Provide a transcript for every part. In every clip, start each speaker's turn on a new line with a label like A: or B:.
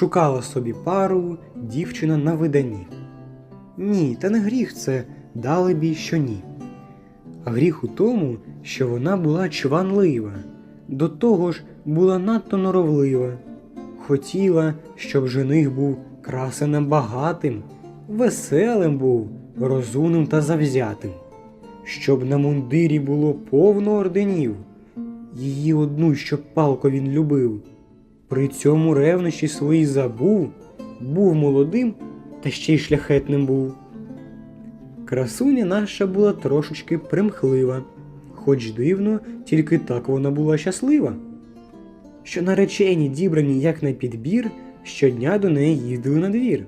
A: Шукала собі пару дівчина на виданні. Ні, та не гріх це, далебі, що ні. А гріх у тому, що вона була чванлива, до того ж була надто норовлива. Хотіла, щоб жених був красеним багатим, веселим був, розумним та завзятим, щоб на мундирі було повно орденів, її одну, щоб палко він любив. При цьому ревнощі свої забув, був молодим та ще й шляхетним був. Красуня наша була трошечки примхлива, хоч дивно, тільки так вона була щаслива. Що наречені, дібрані як на підбір, щодня до неї їздили на двір.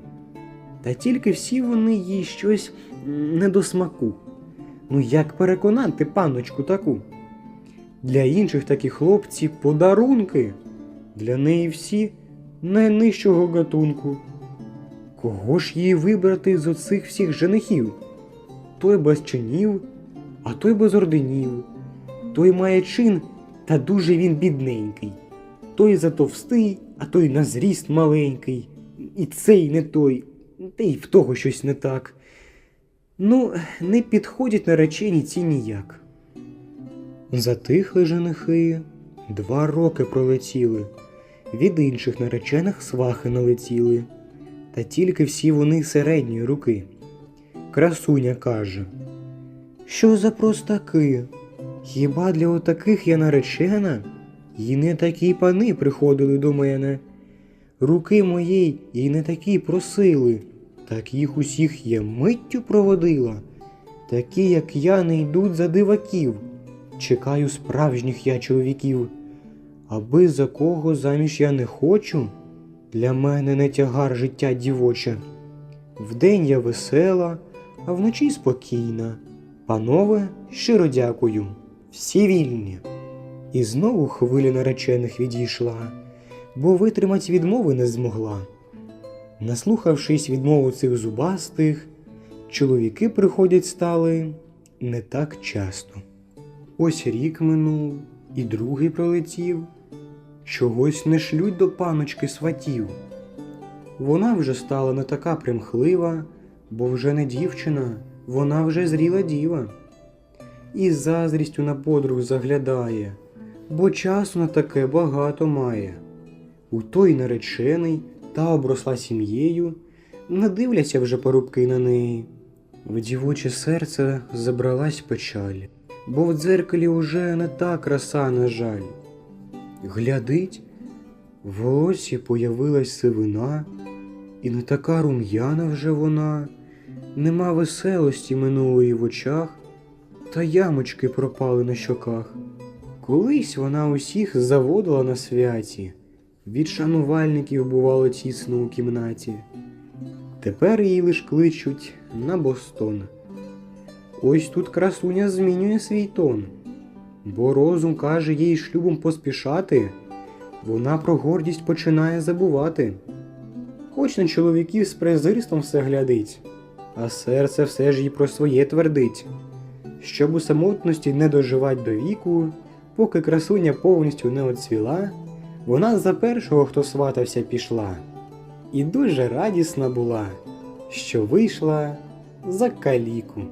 A: Та тільки всі вони їй щось не до смаку. Ну як переконати панночку таку? Для інших такі хлопці подарунки, для неї всі найнижчого гатунку. Кого ж їй вибрати з оцих всіх женихів? Той без чинів, а той без орденів. Той має чин, та дуже він бідненький. Той затовстий, а той на зріст маленький. І цей не той, та й в того щось не так. Ну, не підходять наречені ці ніяк. Затихли женихи, два роки пролетіли, від інших наречених свахи налетіли, та тільки всі вони середньої руки. Красуня каже: Що за простаки? Хіба для отаких я наречена? І не такі пани приходили до мене. Руки моєї і не такі просили, так їх усіх я миттю проводила. Такі, як я, не йдуть за диваків. Чекаю справжніх я чоловіків. Аби за кого заміж я не хочу, для мене не тягар життя дівоче. Вдень я весела, а вночі спокійна. Панове, щиро дякую, всі вільні. І знову хвиля наречених відійшла, бо витримать відмови не змогла. Наслухавшись відмову цих зубастих, чоловіки приходять стали не так часто. Ось рік минув, і другий пролетів, чогось не шлють до паночки сватів. Вона вже стала не така примхлива, бо вже не дівчина, вона вже зріла діва. І заздрістю на подруг заглядає, бо часу на таке багато має. У той наречений та обросла сім'єю, не дивляться вже порубки на неї. В дівоче серце забралась печаль, бо в дзеркалі уже не та краса, на жаль. Глядить, в волосі появилась сивина, і не така рум'яна вже вона, нема веселості минулої в очах, та ямочки пропали на щоках. Колись вона усіх заводила на святі, від шанувальників бувало тісно у кімнаті. Тепер її лиш кличуть на Бостон. Ось тут красуня змінює свій тон, бо розум каже їй шлюбом поспішати, вона про гордість починає забувати. Хоч на чоловіків з презирством все глядить, а серце все ж їй про своє твердить, щоб у самотності не доживать до віку, поки красуня повністю не оцвіла, вона за першого, хто сватався, пішла, і дуже радісна була, що вийшла за каліку.